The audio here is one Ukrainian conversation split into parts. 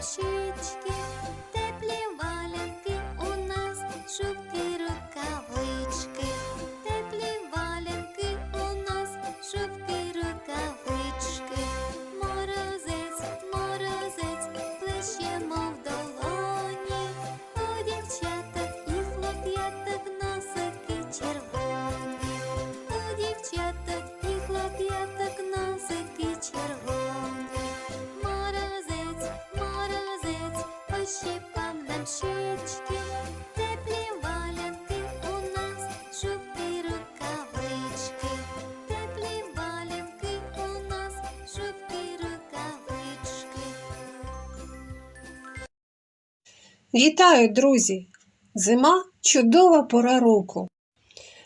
нам Вітаю, друзі! Зима чудова пора року.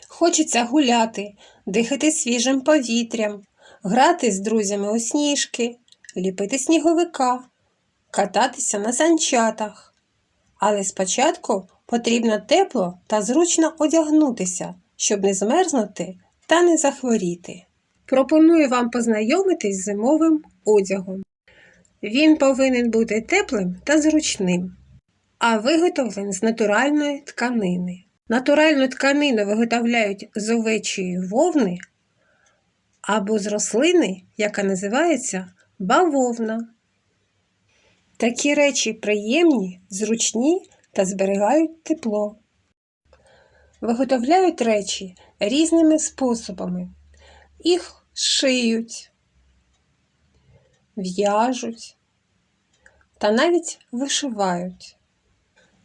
Хочеться гуляти, дихати свіжим повітрям, грати з друзями у сніжки, ліпити сніговика, кататися на санчатах. Але спочатку потрібно тепло та зручно одягнутися, щоб не змерзнути та не захворіти. Пропоную вам познайомитись з зимовим одягом. Він повинен бути теплим та зручним а виготовлений з натуральної тканини. Натуральну тканину виготовляють з овечої вовни або з рослини, яка називається бавовна. Такі речі приємні, зручні та зберігають тепло. Виготовляють речі різними способами. Їх шиють, в'яжуть та навіть вишивають.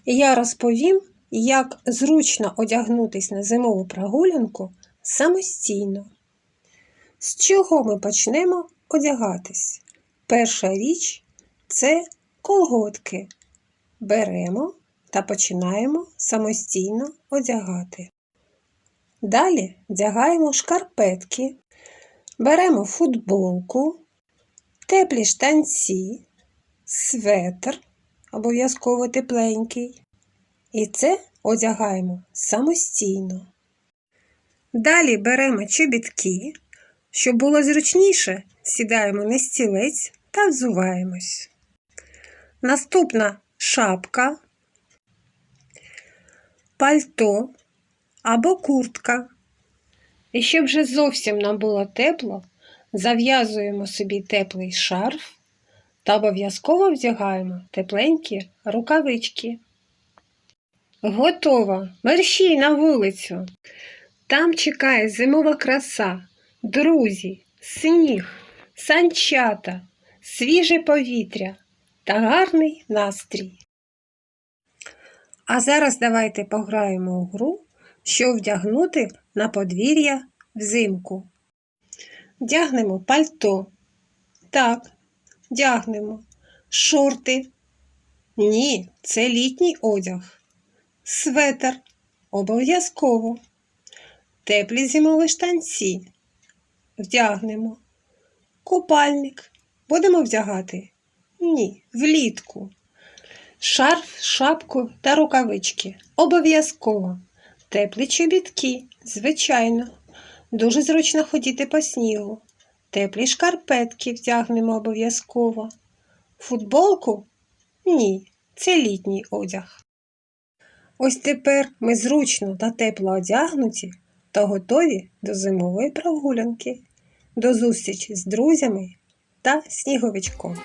Я розповім, як зручно одягнутись на зимову прогулянку самостійно. З чого ми почнемо одягатись? Перша річ це колготки. Беремо та починаємо самостійно одягати. Далі вдягаємо шкарпетки, беремо футболку, теплі штанці, светр обов'язково тепленький. І це одягаємо самостійно. Далі беремо чобітки. Щоб було зручніше, сідаємо на стілець та взуваємось. Наступна шапка, пальто або куртка. І щоб вже зовсім нам було тепло, зав'язуємо собі теплий шарф та обов'язково вдягаємо тепленькі рукавички. Готово! Мерщій на вулицю. Там чекає зимова краса, друзі, сніг, санчата, свіже повітря та гарний настрій. А зараз давайте пограємо у гру, що вдягнути на подвір'я взимку. Вдягнемо пальто. Так, Дягнемо. Шорти. Ні, це літній одяг. Светер. Обов'язково. Теплі зимові штанці. Вдягнемо. Купальник. Будемо вдягати? Ні, влітку. Шарф, шапку та рукавички. Обов'язково. Теплі чобітки, звичайно. Дуже зручно ходіти по снігу. Теплі шкарпетки вдягнемо обов'язково. Футболку? Ні, це літній одяг. Ось тепер ми зручно та тепло одягнуті та готові до зимової прогулянки. До зустрічі з друзями та сніговичком.